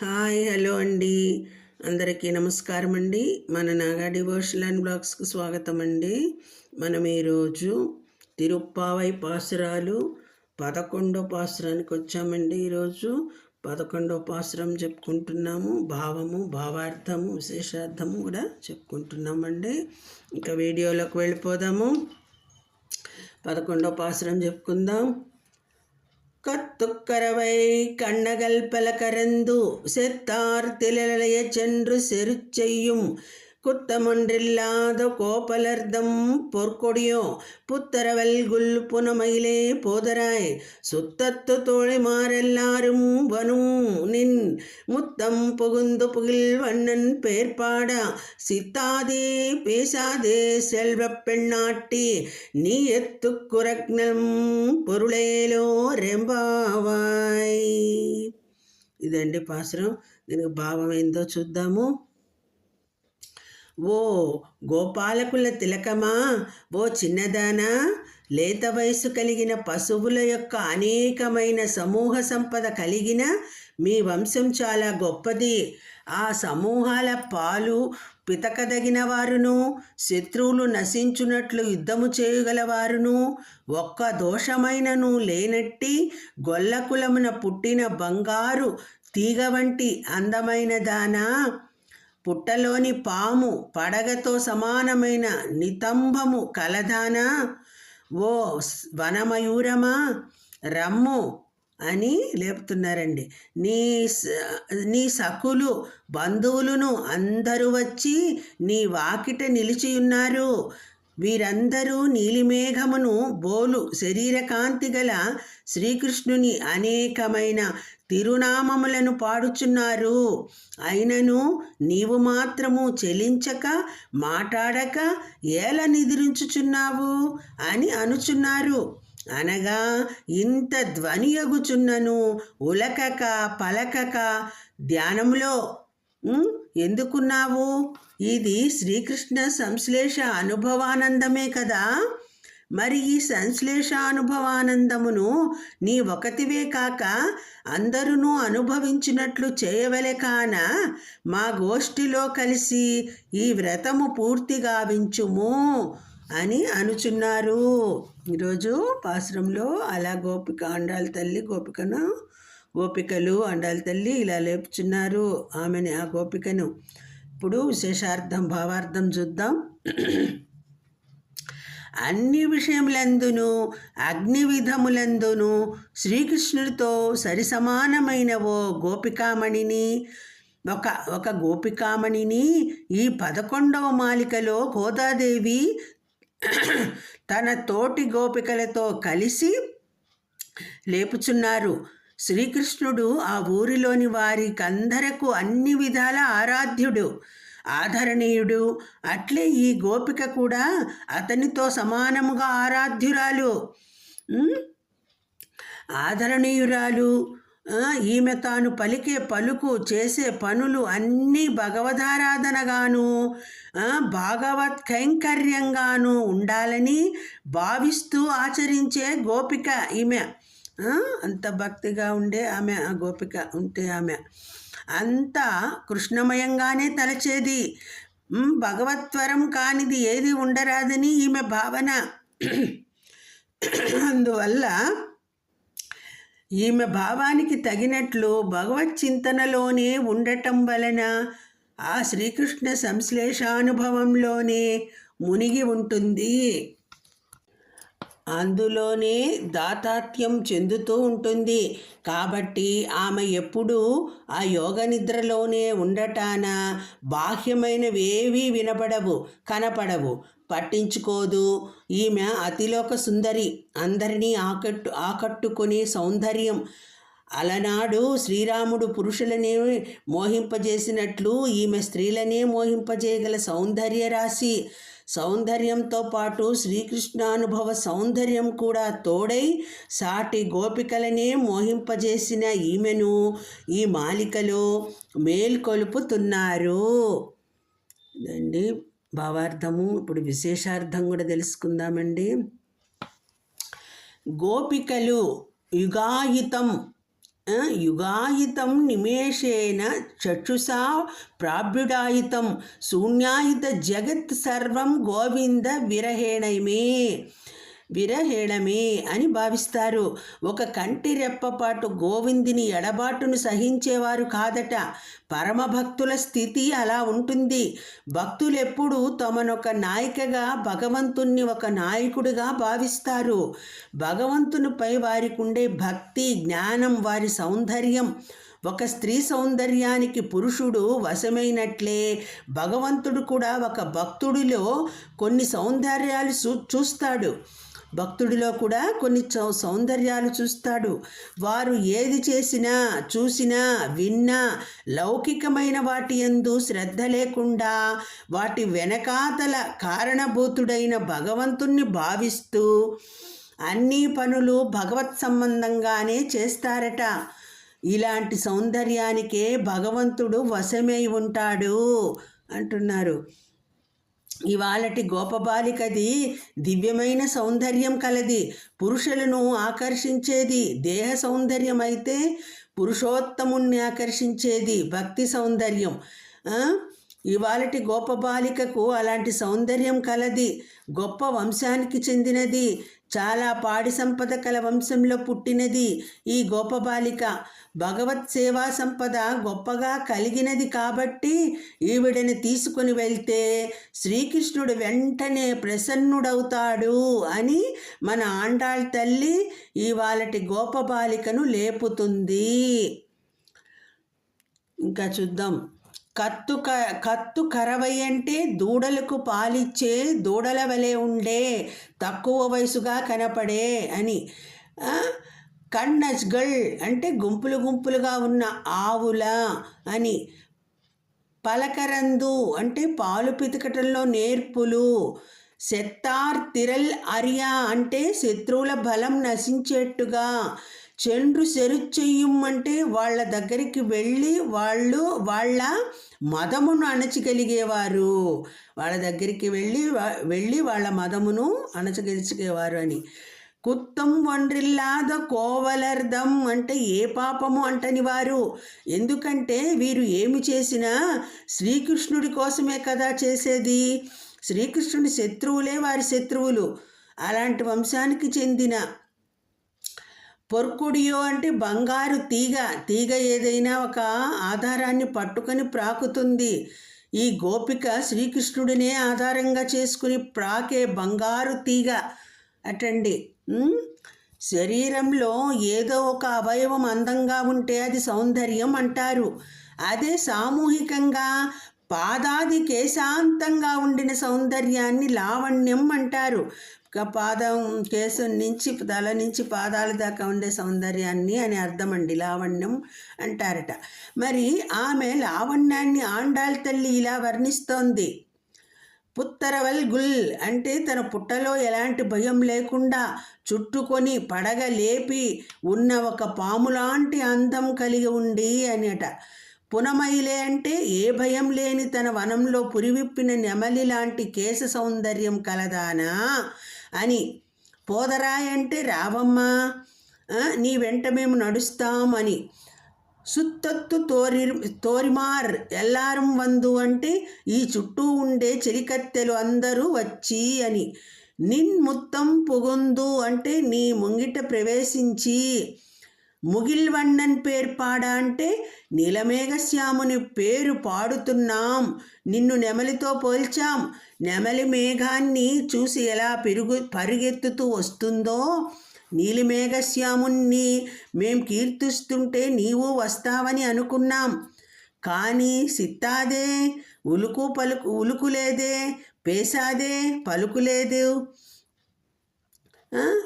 Hi hello అండి. అందరికీ నమస్కారం అండి మన నాగా డివోషనల్ అండ్ బ్లాగ్స్కి స్వాగతం అండి మనం ఈరోజు తిరుప్పావై పాసురాలు పదకొండో పాసురానికి వచ్చామండి ఈరోజు. పదకొండో పాసురం చెప్పుకుంటున్నాము. భావము భావార్థము విశేషార్థము కూడా చెప్పుకుంటున్నామండి. ఇంకా వీడియోలోకి వెళ్ళిపోదాము. పదకొండో పాసురం చెప్పుకుందాం. கத்துக்கரவை கண்ணகல் பல கரந்து செத்தார் திலலைய சென்று செரு செய்யும் குத்தமொன்றில்லாத கோப்பலர்தம் பொற்கொடியோ புத்தரவல்குல் புனமயிலே போதராய் சுத்தத்து தோழிமாரெல்லாரும் வனும் நின் முத்தம் புகுந்து புகில் வண்ணன் பேர்பாடா சித்தாதே பேசாதே செல்வ பெண்ணாட்டி நீ எத்து குரக்னம் పొరుళేలో రెంబావాయ్ ఇదండి పాసురం దీనికి భావం ఏందో చూద్దాము ఓ గోపాలకుల తిలకమా? ఓ చిన్నదానా? లేత వయసు కలిగిన పశువుల యొక్క అనేకమైన సమూహ సంపద కలిగిన మీ వంశం చాలా గొప్పది. ఆ సమూహాల పాలు పితకదగిన వారును శత్రువులు నశించున్నట్లు యుద్ధము చేయగలవారును ఒక్క దోషమైనను లేనట్టి గొల్లకులమున పుట్టిన బంగారు తీగ వంటి అందమైన దానా? పుట్టలోని పాము పడగతో సమానమైన నితంబము కలదానా? ఓ వనమయూరమా? రమ్ము అని లేపుతున్నారండి. నీ నీ సకులు బంధువులను అందరూ వచ్చి నీ వాకిట నిలిచియున్నారు. వీరందరూ నీలిమేఘమును బోలు శరీరకాంతి గల శ్రీకృష్ణుని అనేకమైన తిరునామములను పాడుచున్నారు. అయినను నీవు మాత్రము చెలించక మాట్లాడక ఏల నిద్రించుచున్నావు అని అనుచున్నారు. అనగా ఇంత ధ్వనియగుచున్నను ఉలకక పలకక ధ్యానములో ఎందుకున్నావు? ఇది శ్రీకృష్ణ సంశ్లేష అనుభవానందమే కదా? మరి ఈ సంశ్లేష అనుభవానందమును నీ ఒకటివే కాక అందరూ అనుభవించినట్లు చేయవలె కాన మా గోష్ఠిలో కలిసి ఈ వ్రతము పూర్తిగా వించుము అని అనుచున్నారు. ఈరోజు పాశ్రంలో అలా గోపిక అండాల తల్లి గోపికను గోపికలు అండాల తల్లి ఇలా లేపుచున్నారు ఆమెని ఆ గోపికను. ఇప్పుడు విశేషార్థం భావార్థం చూద్దాం. అన్ని విషయములందును అగ్ని విధములందును శ్రీకృష్ణుడితో సరిసమానమైన ఓ గోపికామణిని ఒక ఒక గోపికామణిని ఈ పదకొండవ మాలికలో గోదాదేవి తన తోటి గోపికలతో కలిసి లేపుచున్నారు. శ్రీకృష్ణుడు ఆ ఊరిలోని వారికందరకు అన్ని విధాల ఆరాధ్యుడు. ఆదరణీయుడు. అట్లే ఈ గోపిక కూడా అతనితో సమానముగా ఆరాధ్యురాలు. ఆదరణీయురాలు. ఈమె తాను పలికే పలుకు చేసే పనులు అన్నీ భగవదారాధనగాను భాగవత్ కైంకర్యంగాను ఉండాలని భావిస్తూ ఆచరించే గోపిక ఈమె. అంత భక్తిగా ఉండే ఆమె ఆ గోపిక ఉంటే ఆమె. అంతా కృష్ణమయంగానే తలచేది. భగవత్వరం కానిది ఏది ఉండరాదని ఈమె భావన. అందువల్ల ఈమె భావానికి తగినట్లు భగవత్ చింతనలోనే ఉండటం వలన ఆ శ్రీకృష్ణ సంశ్లేషానుభవంలోనే మునిగి ఉంటుంది. అందులోనే దాతాత్యం చెందుతూ ఉంటుంది. కాబట్టి ఆమె ఎప్పుడూ ఆ యోగ నిద్రలోనే ఉండటాన బాహ్యమైనవేవీ వినపడవు కనపడవు. పట్టించుకోదు. ఈమె అతిలోక సుందరి. అందరినీ ఆకట్టు ఆకట్టుకునే సౌందర్యం. అలనాడు శ్రీరాముడు పురుషులనే మోహింపజేసినట్లు ఈమె స్త్రీలనే మోహింపజేయగల సౌందర్య రాశి సౌందర్యంతో పాటు శ్రీకృష్ణానుభవ సౌందర్యం కూడా తోడై సాటి గోపికలనే మోహింపజేసిన ఈమెను ఈ మాలికలో మేల్కొలుపుతున్నారు. అండి భావార్థము. ఇప్పుడు విశేషార్థం కూడా తెలుసుకుందామండి. గోపికలు యుగాయుతం యుగాయితం నిమేషేణ చక్షుషా ప్రాభ్యుడాయితం శూన్యాయుత జగత్ సర్వం గోవింద విరహేణమే విరహేళమే అని భావిస్తారు. ఒక కంటి రెప్పపాటు గోవిందిని ఎడబాటును సహించేవారు కాదట. పరమభక్తుల స్థితి అలా ఉంటుంది. భక్తులెప్పుడు తమనొక నాయికగా భగవంతుణ్ణి ఒక నాయకుడిగా భావిస్తారు. భగవంతునిపై వారికి ఉండే భక్తి జ్ఞానం వారి సౌందర్యం. ఒక స్త్రీ సౌందర్యానికి పురుషుడు వశమైనట్లే భగవంతుడు కూడా ఒక భక్తుడిలో కొన్ని సౌందర్యాలు చూ చూస్తాడు. భక్తుడిలో కూడా కొన్ని సౌందర్యాలు చూస్తాడు. వారు ఏది చేసినా చూసినా విన్నా లౌకికమైన వాటి ఎందు శ్రద్ధ లేకుండా వాటి వెనకాతల కారణభూతుడైన భగవంతుణ్ణి భావిస్తూ అన్ని పనులు భగవత్ సంబంధంగానే చేస్తారట. ఇలాంటి సౌందర్యానికే భగవంతుడు వశమై ఉంటాడు అంటున్నారు. ఇవాళటి గోపబాలికది దివ్యమైన సౌందర్యం కలది. పురుషులను ఆకర్షించేది దేహ సౌందర్యం అయితే పురుషోత్తముణ్ణి ఆకర్షించేది భక్తి సౌందర్యం. ఇవాళటి గోపబాలికకు అలాంటి సౌందర్యం కలది. గొప్ప వంశానికి చెందినది. చాలా పాడి సంపద కల వంశంలో పుట్టినది ఈ గోపబాలిక భగవత్ సేవా సంపద గొప్పగా కలిగినది కాబట్టి ఈవిడని తీసుకుని వెళ్తే శ్రీకృష్ణుడు వెంటనే ప్రసన్నుడవుతాడు అని మన ఆండాళ్ తల్లి ఇవాళటి గోపబాలికను లేపుతుంది. ఇంకా చూద్దాం. కత్తు క కత్తు కరవై అంటే దూడలకు పాలిచ్చే దూడల వలె ఉండే తక్కువ వయసుగా కనపడే అని. కన్నజ్గల్ అంటే గుంపులు గుంపులుగా ఉన్న ఆవుల అని. పలకరందు అంటే పాలు పితకటంలో నేర్పులు. సెత్తార్ తిరల్ అరియా అంటే శత్రువుల బలం నశించేట్టుగా. చండ్రు సెరుచెయ్యం అంటే వాళ్ళ దగ్గరికి వెళ్ళి వాళ్ళు వాళ్ళ మదమును అణచగలిగేవారు వాళ్ళ దగ్గరికి వెళ్ళి వెళ్ళి వాళ్ళ మదమును అణచగలిగేవారు అని. కుత్తం వండ్రిల్లాద కోవలర్ధం అంటే ఏ పాపము అంటని వారు. ఎందుకంటే వీరు ఏమి చేసినా శ్రీకృష్ణుడి కోసమే కదా చేసేది. శ్రీకృష్ణుడి శత్రువులే వారి శత్రువులు. అలాంటి వంశానికి చెందిన పొర్కుడియో అంటే బంగారు తీగ. తీగ ఏదైనా ఒక ఆధారాన్ని పట్టుకొని ప్రాకుతుంది. ఈ గోపిక శ్రీకృష్ణుడినే ఆధారంగా చేసుకుని ప్రాకే బంగారు తీగ అటండి. శరీరంలో ఏదో ఒక అవయవం అందంగా ఉంటే అది సౌందర్యం అంటారు. అదే సామూహికంగా పాదాది కేశాంతంగా ఉండిన సౌందర్యాన్ని లావణ్యం అంటారు. పాదం కేసు నుంచి తల నుంచి పాదాల దాకా ఉండే సౌందర్యాన్ని అని అర్థం అండి లావణ్యం అంటారట. మరి ఆమె లావణ్యాన్ని ఆండాల్ తల్లి ఇలా వర్ణిస్తోంది. పుత్తరవల్ గుల్ అంటే తన పుట్టలో ఎలాంటి భయం లేకుండా చుట్టుకొని పడగ లేపి ఉన్న ఒక పాములాంటి అందం కలిగి ఉండి అనిట. పునమైలే అంటే ఏ భయం లేని తన వనంలో పురివిప్పిన నెమలి లాంటి కేశ సౌందర్యం కలదానా? అని పోదరాయ్ అంటే రావమ్మా నీ వెంట మేము నడుస్తాం అని. సుత్తత్తు తోరి తోరిమార్ ఎల్లారం వందు అంటే ఈ చుట్టూ ఉండే చెలికత్తెలు అందరూ వచ్చి అని. నిన్ మొత్తం పుగుందు అంటే నీ ముంగిట ప్రవేశించి ముగిల్వన్నన్ పేరు పాడ అంటే నీలమేఘశ్యాముని పేరు పాడుతున్నాం. నిన్ను నెమలితో పోల్చాం. నెమలి మేఘాన్ని చూసి ఎలా పెరుగు పరిగెత్తుతూ వస్తుందో? నీలిమేఘశ్యాముణ్ణి మేం కీర్తిస్తుంటే నీవు వస్తావని అనుకున్నాం. కానీ సిత్తాదే ఉలుకు పలుకు ఉలుకు లేదే పేసాదే పలుకులేదు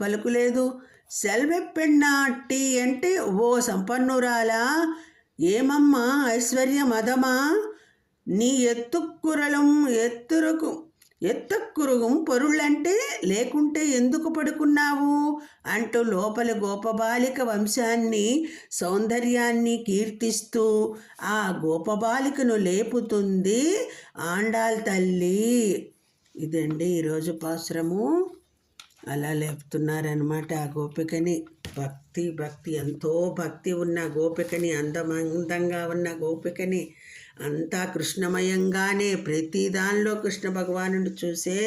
పలుకులేదు. ఆ, టీ సెల్వెప్పెన్నాటి అంటే ఓ సంపన్నురాలా. ఏమమ్మా ఐశ్వర్య మదమా నీ ఎత్తుక్కురలం ఎత్తురకు ఎత్తక్కురుగం పొరుళ్ళంటే లేకుంటే ఎందుకు పడుకున్నావు? అంటూ లోపల గోపబాలిక వంశాన్ని సౌందర్యాన్ని కీర్తిస్తూ ఆ గోపబాలికను లేపుతుంది ఆండాల్ తల్లి. ఇదండి ఈరోజు పాశ్రము అలా లేపుతున్నారనమాట ఆ గోపికని. భక్తి భక్తి ఎంతో భక్తి ఉన్న గోపికని అందమందంగా ఉన్న గోపికని అంతా కృష్ణమయంగానే ప్రతి దానిలో కృష్ణ భగవానుడు చూసే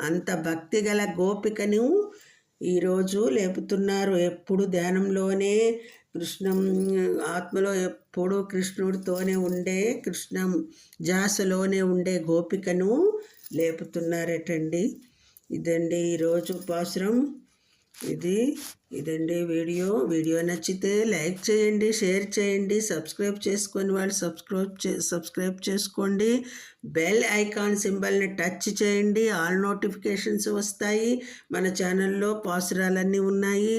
అంత భక్తి గల గోపికను ఈరోజు లేపుతున్నారు. ఎప్పుడు ధ్యానంలోనే కృష్ణం ఆత్మలో ఎప్పుడు కృష్ణుడితోనే ఉండే కృష్ణం జాసలోనే ఉండే గోపికను లేపుతున్నారటండి. ఇదండి ఈరోజు ఉపాసరం ఇది ఇదండి వీడియో. వీడియో నచ్చితే లైక్ చేయండి షేర్ చేయండి సబ్స్క్రైబ్ చేసుకొని వాళ్ళు సబ్స్క్రైబ్ చే సబ్స్క్రైబ్ చేసుకోండి. బెల్ ఐకాన్ సింబల్ని టచ్ చేయండి. ఆల్ నోటిఫికేషన్స్ వస్తాయి. మన ఛానల్లో పాసురాలన్నీ ఉన్నాయి.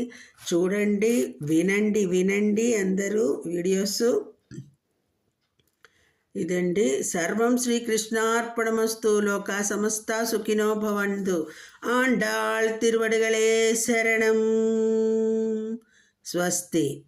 చూడండి వినండి వినండి అందరూ వీడియోస్. ఇదండి సర్వం శ్రీకృష్ణార్పణమస్తు లోక సమస్త సుఖినో భవంతు. ఆండాళ్ తిరువడిగళే శరణం. స్వస్తి.